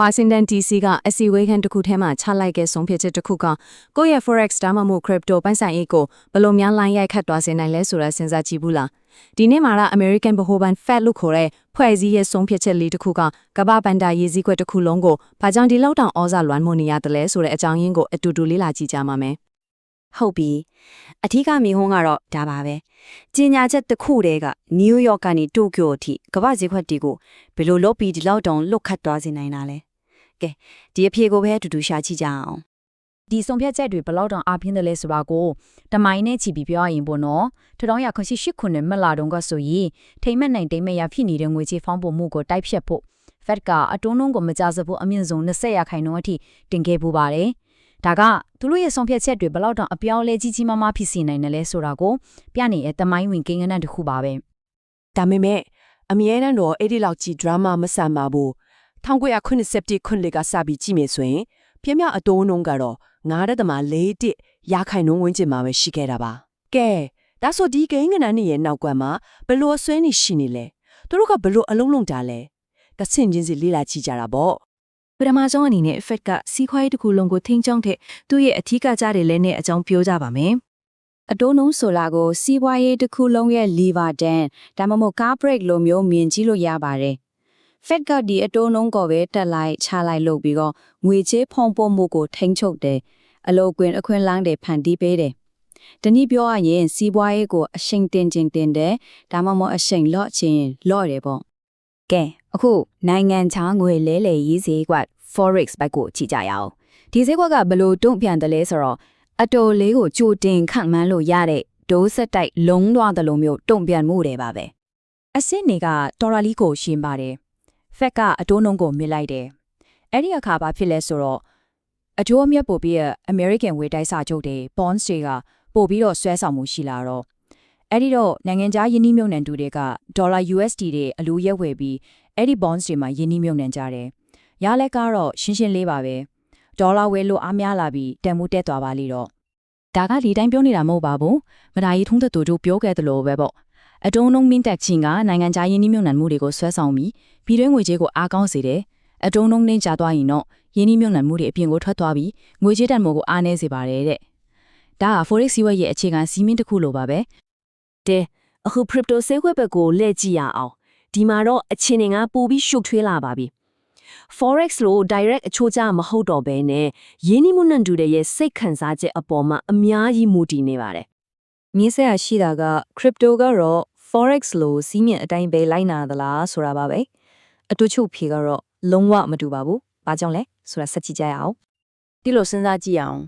ဝါရှင်တန် DC ကအစီအဝေးခန်းတစ်ခုထဲမှာချလိုက်တဲ့ဆုံးဖြတ်ချက်တစ်ခုကကိုယ့်ရဲ့ forex ဒါမှမဟုတ် crypto ပိုင်းဆိုင်ရေးကိုဘယ်လိုများလိုင်းရိုက်ခတ်သွားစေနိုင်လဲဆိုတာစဉ်းစားကြည့်ဘူးလားဒီနေ့မှာတော့ American ဗဟိုဘဏ် Fed လို့ခေါ်တဲ့ဖွဲ့စည်းရဲ့ဆုံးဖြတ်ချက်လေးတစ်ခုကကမ္ဘာဘဏ္ဍာရေးစည်းကွက်တစ်ခုလုံးကိုဘာကြောင့်ဒီလောက်တောင်ဩဇာလွှမ်းမိုးနေရတယ်လဲဆိုတဲ့အကြောင်းရင်းကိုအတူတူလေ့လာကြည့်ကြပါမယ်ဟုတ်ပြီအထူးကမိဟုံးကတော့ဒါပါပဲကြီးညာချက်တစ်ခုတည်းကနယူးယောက်ကနေတိုကျိုအထိကမ္ဘာဈေးကွက်တီကိုဘယ်လိုလုပ်ပြီးဒီလောက်တောင်လွတ်ခတ်သွားစေနိုင်တာလဲ ကဲဒီအဖြေကိုပဲအတူတူရှာကြည့်ကြအောင်ဒီဆုံးဖြတ်ချက်တွေဘယ်လောက်တောင်အားပြင်းတယ်လဲဆိုတာကိုတမိုင်းနဲ့ချီပြီးပြောရရင်ပေါ့နော်1988ခုနှစ်မလာတုန်းကဆိုရင်ထိမ့်မက်နိုင်တိမ့်မက်ရဖြစ်နေတဲ့ငွေကြေးဖောင်းပုံမှုကိုတိုက်ဖြတ်ဖို့ Fed ကအတုံးလုံးကိုမကြစဖို့အမြင့်ဆုံး20ရာခိုင်နှုန်းအထိတင်ခဲ့ပူပါတယ်ဒါကသူတို့ရဲ့ဆုံးဖြတ်ချက်တွေဘယ်လောက်တောင်အပြောင်းအလဲကြီးကြီးမားမားဖြစ်စေနိုင်တယ်လဲဆိုတာကိုပြနေရဲ့တမိုင်းဝင်ကိန်းဂဏန်းတစ်ခုပါပဲဒါပေမဲ့အမြဲတမ်းတော့အဲ့ဒီလောက်ကြီး drama မဆန်ပါဘူး 1987ခုနှစ်ကစပြီးကြည့်မယ်ဆိုရင်ပြင်းပြအတုံးနှုံးကတော့9.41ရာခိုင်နှုန်းဝန်းကျင်မှာပဲရှိခဲ့တာပါကဲဒါဆိုဒီကိန်းကနန်းရဲ့နောက်ကွယ်မှာဘလို့အစွဲနေရှိနေလဲသူတို့ကဘလို့အလုံးလုံးတာလဲတဆင့်ချင်းစီလေ့လာကြည့်ကြတာပေါ့ပထမဆုံးအနေနဲ့ Fed ကစီးခွားရေးတစ်ခုလုံးကိုထိန်းချုပ်တဲ့သူ့ရဲ့အထူးကကြတဲ့လဲနဲ့အကြောင်းပြောကြပါမယ်အတိုးနှုံးဆိုလာကိုစီးပွားရေးတစ်ခုလုံးရဲ့ lever dan ဒါမှမဟုတ် car brake လိုမျိုးမြင်ကြည့်လို့ရပါတယ် Fed ကဒီအတိုးနှုံးကိုပဲတက်လိုက်ချလိုက်လုပ်ပြီးတော့ငွေချေးဖုံပို့မှုကိုထိန်းချုပ်တယ်အလိုကွင်အခွင့်အလမ်းတွေဖန်တီးပေးတယ်တနည်းပြောရရင်စီးပွားရေးကိုအရှိန်တင်ခြင်းတင်တယ်ဒါမှမဟုတ်အရှိန်လော့ခြင်းလော့တယ်ပေါ့ကဲအခုနိုင်ငံခြားငွေလဲလှယ်ရေးဈေးကွက် forex ဘက်ကိုကြည့်ကြရအောင်ဒီဈေးကွက်ကဘယ်လို့တုံ့ပြန်တယ်လဲဆိုတော့အတော်လေးကိုကြိုတင်ခန့်မှန်းလို့ရတဲ့ဒိုးဆက်တိုက်လုံးသွားတယ်လို့မျိုးတုံ့ပြန်မှုတွေပါပဲအစစ်နေကတော်ရလီကိုရှင်းပါတယ် ဖက်ကအတိုးနှုံးကိုမြစ်လိုက်တယ်အဲ့ဒီအခါဘာဖြစ်လဲဆိုတော့အကျိုးအမြတ်ပို့ပြီး American ဝေတိုက်စာချုပ်တွေ bonds တွေကပို့ပြီးတော့ဆွဲဆောင်မှုရှိလာတော့အဲ့ဒီတော့နိုင်ငံခြားယင်းနှိမ့်မြုံနှံသူတွေကဒေါ်လာ USD တွေအလိုရက်ဝယ်ပြီးအဲ့ဒီ bonds တွေမှာယင်းနှိမ့်မြုံနှံကြတယ်။ရလက်ကတော့ရှင်းရှင်းလေးပါပဲ။ဒေါ်လာဝယ်လို့အားများလာပြီးတန်မိုးတက်သွားပါလိတော့။ဒါကဒီတိုင်းပြောနေတာမဟုတ်ပါဘူး။မဒါကြီးထုံးသက်သူတို့ပြောခဲ့သလိုပဲပေါ့။ အတုံးလုံးမင်းတက်ချင်းကနိုင်ငံခြားယင်းနှိမ့်မြုံနှံမှုတွေကိုဆွဲဆောင်ပြီးပြည်တွင်းငွေကြေးကိုအားကောင်းစေတယ်။အတုံးလုံးနှင်းချသွားရင်တော့ယင်းနှိမ့်မြုံနှံမှုတွေအပြင်ကိုထွက်သွားပြီးငွေကြေးတန်မိုးကိုအားနည်းစေပါတယ်တဲ့။ဒါက forex စီးပွားရေးအခြေခံစီးမင်းတစ်ခုလိုပါပဲတဲ့အခု crypto ဈေးကွက်ဘက်ကိုလှည့်ကြည့်ရအောင်ဒီမှာတော့အချင်းငါပို့ပြီးရှုပ်ထွေးလာပါပြီ forex လို့ direct အချိုးကျမဟုတ်တော့ဘဲနဲ့ယင်းနှိမ့်မှုနှံတူတဲ့ရဲ့စိတ်ခံစားချက်အပေါ်မှာအများကြီးမူတည်နေပါတယ် မြင်းဆက်ရရှိတာက crypto ကတော့ forex လို့စီးမြင့်အတိုင်းပဲလိုက်နာသလားဆိုတာပါပဲအတူချုပ်ဖြေကတော့လုံးဝမတူပါဘူးဘာကြောင့်လဲဆိုတာဆက်ကြည့်ကြရအောင်ဒီလိုစဉ်းစားကြည့်အောင်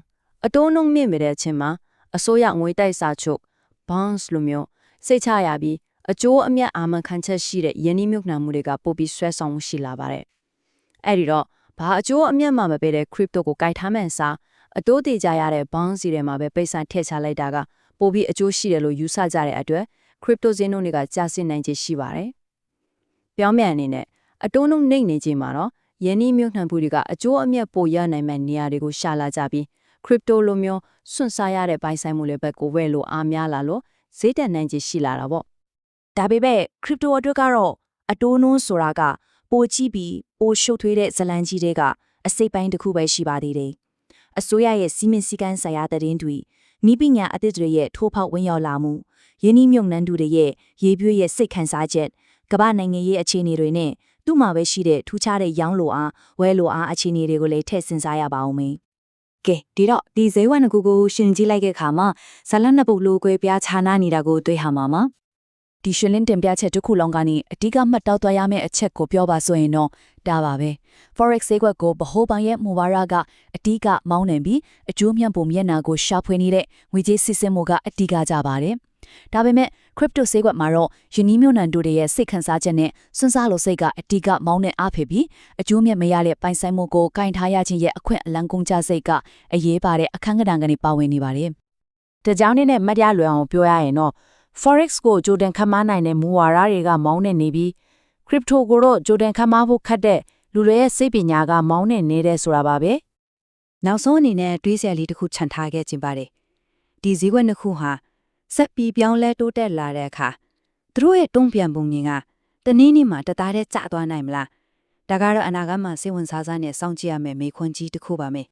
အတိုးနှုံမြင့်မိတဲ့အချိန်မှာအစိုးရငွေတိုက်စာချုပ် bonds လိုမျိုးစိတ်ချရပြီးအကျိုးအမြတ်အာမခံချက်ရှိတဲ့ယင်းနှိမ့်နှံမှုတွေကပို့ပြီးဆွဲဆောင်မှုရှိလာပါတယ်အဲ့ဒီတော့ဘာအကျိုးအမြတ်မှမပေးတဲ့ crypto ကိုကြိုက်ထားမှန်းစားအတိုးတည်ကြရတဲ့ bonds စီတွေမှာပဲပိတ်ဆိုင်ထည့်ချလိုက်တာက ပို့ပြီးအကျိုးရှိတယ်လို့ယူဆကြတဲ့အတွက် crypto ဈေးနှုန်းတွေကကျဆင်းနိုင်ခြေရှိပါတယ်ပြောင်းပြန်အနေနဲ့အတိုးနှုန်းနှိမ့်နေချိန်မှာတော့ယင်းနှိမ့်နှံမှုတွေကအကျိုးအမြတ်ပိုရနိုင်မဲ့နေရာတွေကိုရှာလာကြပြီး crypto လိုမျိုးစွန့်စားရတဲ့ပိုင်ဆိုင်မှုတွေဘက်ကိုဝယ်လို့အားများလာလို့ဈေးတက်နိုင်ခြေရှိလာတာပေါ့ဒါပေမဲ့ crypto အတွက်ကတော့အတိုးနှုန်းဆိုတာကပိုကြီးပြီးပိုရှုပ်ထွေးတဲ့ဇလံကြီးတွေကအစိပ်ပိုင်းတစ်ခုပဲရှိပါသေးတယ်။အစိုးရရဲ့စီမင်းစည်းကမ်းဆိုင်ရာတည်င်းတွေ နီးပညာအသစ်တွေရဲ့ထိုးဖောက်ဝင်ရောက်လာမှုယင်းနှိမ့်မြုံနှံသူတွေရဲ့ရေပြွေးရဲ့စိတ်ခံစားချက်ကမ္ဘာနိုင်ငံရေးအခြေအနေတွေနဲ့သူ့မှာပဲရှိတဲ့ထူးခြားတဲ့ရောင်းလိုအားဝဲလိုအားအခြေအနေတွေကိုလည်းထည့်စဉ်းစားရပါအောင်မေ။ကဲဒီတော့ဒီဇေဝနကူကိုရှင်ကြည့်လိုက်တဲ့အခါမှာဇလန်နှစ်ပုတ်လိုကွဲပြားခြားနာနေတာကိုတွေ့ဟာမှာမှာ ဒီရှင်လင်းတင်ပြချက်တစ်ခုလုံးကနေအဓိကမှတ်တောက်သွားရမယ့်အချက်ကိုပြောပါဆိုရင်တော့ဒါပါပဲ forex ဈေးကွက်ကိုဗဟိုဘဏ်ရဲ့မူဝါဒကအဓိကမောင်းနှင်ပြီးအကျိုးမြတ်ပုံမျက်နှာကိုရှာဖွေနေတဲ့ငွေကြေးစစ်စစ်မှုကအဓိကကြပါတယ်ဒါပေမဲ့ crypto ဈေးကွက်မှာတော့ယင်းနီးမြို့နံတို့ရဲ့စိတ်ခံစားချက်နဲ့စွန်းစားလို့စိတ်ကအဓိကမောင်းနှင်အားဖြစ်ပြီးအကျိုးမြတ်မရတဲ့ပိုင်ဆိုင်မှုကိုကင်ထားရခြင်းရဲ့အခွင့်အလမ်းကုန်ကြစိတ်ကအရေးပါတဲ့အခန်းကဏ္ဍကနေပါဝင်နေပါတယ်တကြောင်နဲ့မတ်ရလွယ်အောင်ပြောရရင်တော့ forex ကိုကြိုတင်ခန့်မှန်းနိုင်တဲ့မူဝါဒတွေကမောင်းနေနေပြီး crypto ကိုတော့ကြိုတင်ခန့်မှန်းဖို့ခက်တဲ့လူတွေရဲ့စိတ်ပညာကမောင်းနေနေတဲ့ဆိုတာပါပဲနောက်ဆုံးအနေနဲ့တွေးဆရာလေးတစ်ခုခြံထားခဲ့ခြင်းပါတယ်ဒီဈေးကွက်နှစ်ခုဟာဆက်ပြီးပြောင်းလဲတိုးတက်လာတဲ့အခါသူတို့ရဲ့တုံ့ပြန်ပုံငင်ကတနည်းနည်းမှာတသားတည်းကျသွားနိုင်မလားဒါကတော့အနာဂတ်မှာစိတ်ဝင်စားစားနဲ့စောင့်ကြည့်ရမယ့်မေးခွန်းကြီးတစ်ခုပါမယ်